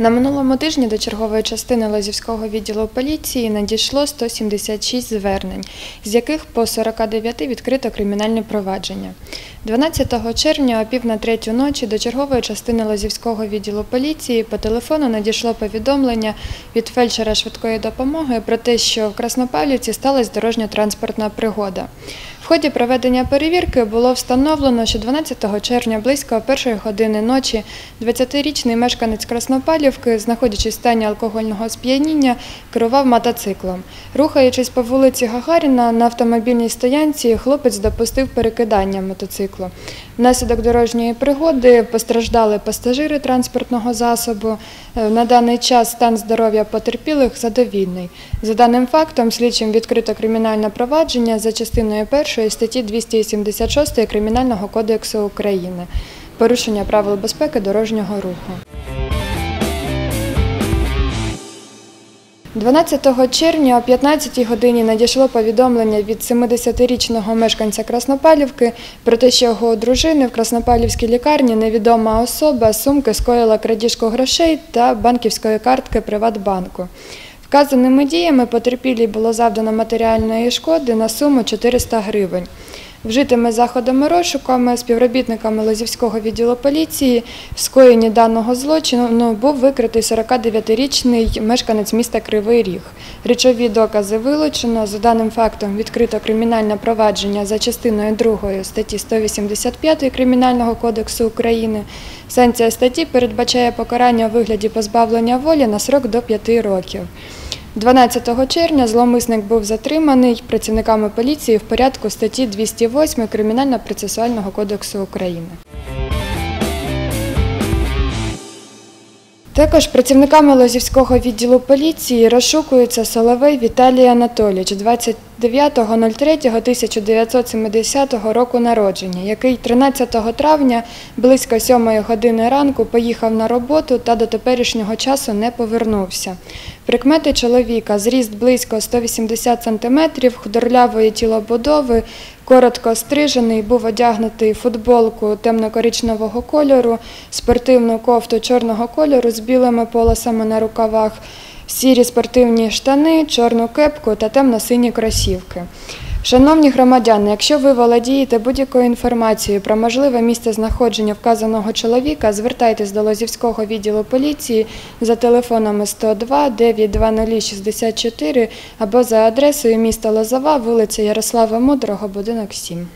На минулому тижні до чергової частини Лозівського відділу поліції надійшло 176 звернень, з яких по 49 відкрито кримінальне провадження. 12 червня о пів на третю ночі до чергової частини Лозівського відділу поліції по телефону надійшло повідомлення від фельдшера швидкої допомоги про те, що в Краснопавлівці сталася дорожньо-транспортна пригода. Ході проведення перевірки було встановлено, що 12 червня близько першої години ночі 20-річний мешканець Краснопалівки, знаходячись в стані алкогольного сп'яніння, керував мотоциклом. Рухаючись по вулиці Гагаріна на автомобільній стоянці, хлопець допустив перекидання мотоциклу. Внаслідок дорожньої пригоди постраждали пасажири транспортного засобу. Е, На даний час стан здоров'я потерпілих задовільний. За даним фактом, слідчим відкрито кримінальне провадження за частиною 1 статті 276 Кримінального кодексу України. Порушення правил безпеки дорожнього руху. 12 червня о 15 годині надійшло повідомлення від 70-річного мешканця Краснопалівки про те, що його дружини в Краснопалівській лікарні невідома особа сумки скоїла крадіжку грошей та банківської картки Приватбанку. Вказаними діями потерпілій було завдано матеріальної шкоди на суму 400 гривень. Вжитими заходами розшуками співробітниками Лозівського відділу поліції в скоєнні даного злочину ну, був викритий 49-річний мешканець міста Кривий Ріг. Речові докази вилучено. За даним фактом відкрито кримінальне провадження за частиною 2 статті 185 Кримінального кодексу України. Санкція статті передбачає покарання у вигляді позбавлення волі на срок до 5 років. 12 червня зловмисник був затриманий працівниками поліції в порядку статті 208 Кримінально-процесуального кодексу України. Також працівниками Лозівського відділу поліції розшукується Соловей Віталій Анатолійович 29.03.1970 року народження, який 13 травня близько 7 години ранку поїхав на роботу та до теперішнього часу не повернувся. Прикмети чоловіка зріст близько 180 см, худорлявої тілобудови, коротко стрижений, був одягнутий футболку темно-коричневого кольору, спортивну кофту чорного кольору з білими полосами на рукавах, сірі спортивні штани, чорну кепку та темно-сині кросівки. Шановні громадяни, якщо ви володієте будь-якою інформацією про можливе місце знаходження вказаного чоловіка, звертайтесь до Лозівського відділу поліції за телефонами 102 920 64 або за адресою міста Лозова, вулиця Ярослава Мудрого, будинок 7.